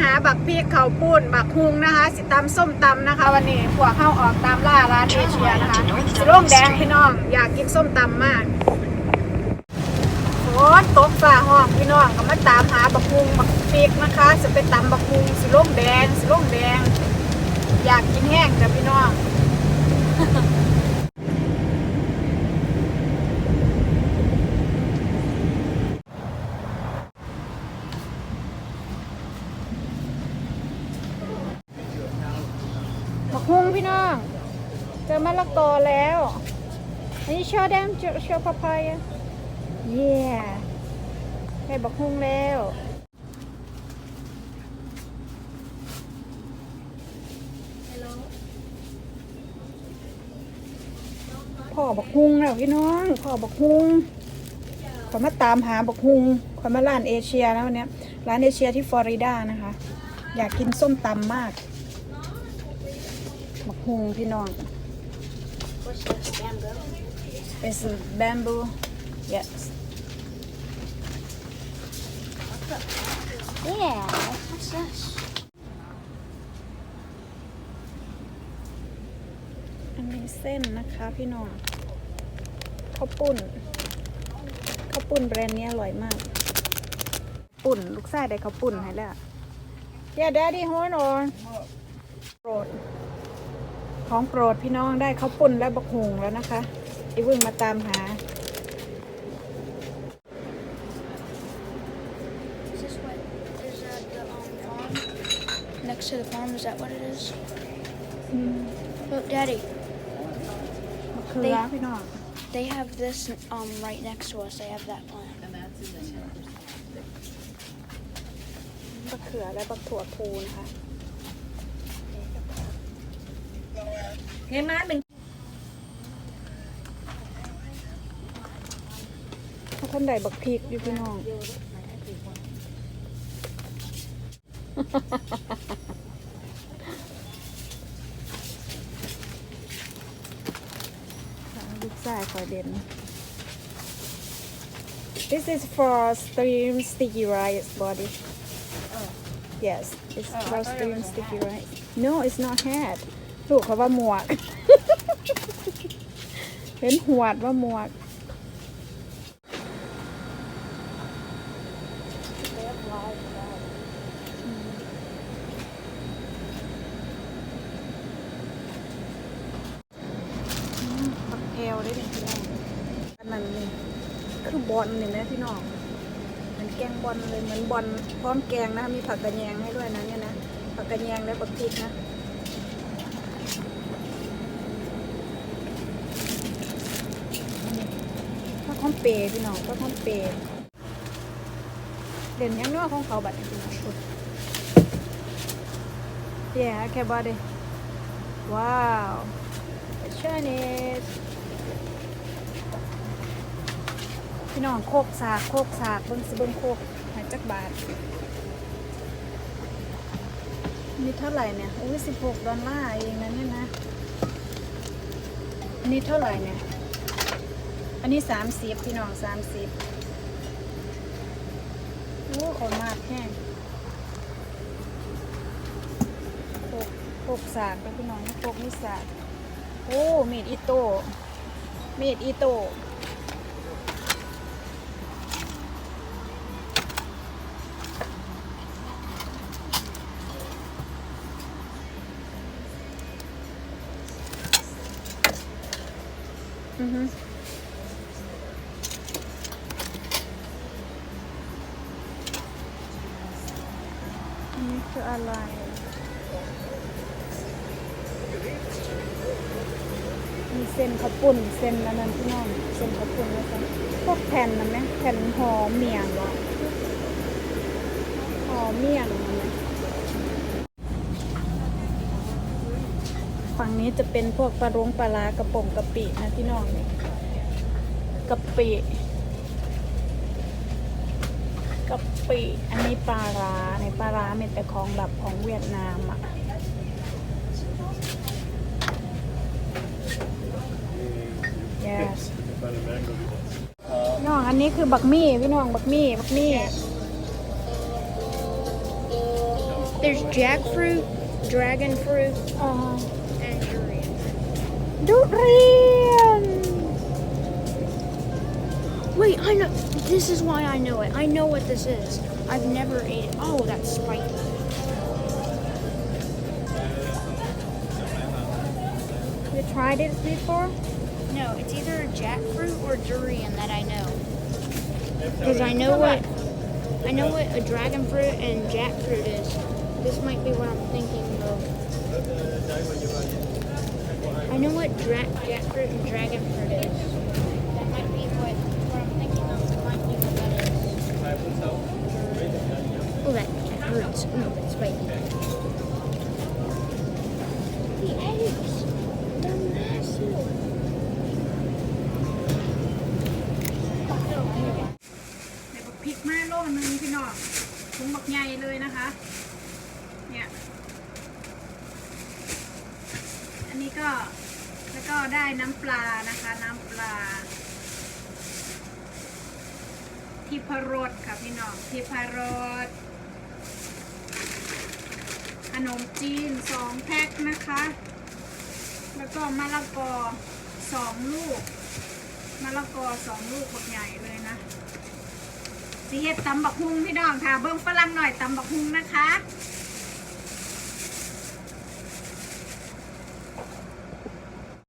หาบักพริกเขาปุ้นบักฮุงนะคะ สิตำส้มตำนะคะ วันนี้พวกเข้าออกตามล่าร้านเอเชียนะคะสิร่มแดงพี่น้องอยากกินส้มตำมากโอ้ตกฝ่าห้องพี่น้องก็มาตามหาบักฮุงบักพริกนะคะจะไปตำบักฮุงสิร่มแดงสิร่มแดง อยากกินแห้งจ้ะพี่น้อง บักฮุงพี่น้อง เจอ มะละกอแล้ว อันนี้ชอแดมชอพาพายเย่ได้บักฮุงแล้วพ่อบักฮุงแล้วพี่น้องพ่อบักฮุงขอยมาตามหาบักฮุงขอยมาร้านเอเชียแล้ววันเนี้ยร้านเอเชียที่ฟลอริดานะคะ อยากกินส้มตำมากบักฮุงพี่น้อง What's this? Bamboo? It's a bamboo yes Yeah. What's this? อันนี้เส้นนะคะพี่น้องข้าวปุ้นข้าวปุ้นแบรนด์นี้อร่อยมาก ปุ่นลูกชายได้ข้าวปุ้นให้แล้ว Yeah Daddy hold on โปรด ของโปรดพี่น้องได้ข้าวปุ้นและบักฮุงแล้วนะคะอีวิ่งมาตามหา Is this what is that the um, farm? Next to the farm, is that what it is? อืม Look, Daddy, มะเขือพี่น้อง they have this um right next to us. They have that plant. มะเขือและบักถั่วพูนะคะ ไงมาเป็นถ้าท่านใดบักพริกอยู่พี่น้อง ลูกชายคอยเด่น This is for stream sticky rice body. Yes, it's for stream sticky rice. No, it's not hat. ลูกเขาว่าหมวก เห็นหวดว่าหมวกบักแพลได้เป็นพี่น้องอันนั้นนี่คือบอลนี่นะพี่น้องเหมือนแกงบอลเลยเหมือนบอลพร้อมแกงนะ มีผักกระแยงให้ด้วยนะเนี่ยนะ ผักกระแยงและบักพริกนะ ข้อมเปย์พี่น้องข้าวข้อมเปย์เด่นยังเนอกของเขาบัดพี่น้องคุณเย้แค่บอดี้ว้าว Chinese พี่น้องโคกสากโคกสากเบิ้งสิเบิ้งโคกหายจักบาทนี่เท่าไหร่เนี่ย อุ้ยสิบหกดอลลาร์เองนะเนี่ยนะอันนี้เท่าไหร่เนี่ย อันนี้สามสิบพี่น้องสามสิบโอ้ขอนมากแห้งโคกโคกสากแล้วพี่น้องโคกนี่สากโอ้เมดอิโต้เมดอิโต้อือฮึ นนี้คืออะไรมีเส้นข้าวปุ้นเส้นอันนั้นพี่น้องเส้นข้าวปุ้นแล้วกันพวกแผ่นนะไหมแผ่นหอมเมียงวะหอมเมียงนะไหมฝั่งนี้จะเป็นพวกปลารงปลาลากระป๋องกะปินะพี่น้องนี่กะปิกะ ปิอันนี้ปลาร้าในปลาร้าเป็นแต่ของแบบของเวียดนามอะ yes น้องอันนี้คือบักมี่พี่น้องบักมี่บักมี่ There's jackfruit, dragon fruit, อ๋อ and durian. ดุเรียน Wait, I know. This is why I know it. I know what this is. I've never ate it. Oh, that's spiky. You tried it before No, it's either jackfruit or durian that I know. Because I know what I know what a dragon fruit and jackfruit is. This might be what I'm thinking of. I know what dra- jackfruit and dragon fruit is. เลยนะคะ เนี่ย อันนี้ก็แล้วก็ได้น้ำปลานะคะ น้ำปลา ทิพรสค่ะพี่น้องทิพรสขนมจีนสองแพ็คนะคะ แล้วก็มะละกอสองลูกมะละกอสองลูกบักใหญ่เลยนะ สิเฮ็ดตำบักฮุงพี่น้องค่ะ เบิ่งฝรั่งหน่อยตำบักฮุงนะคะ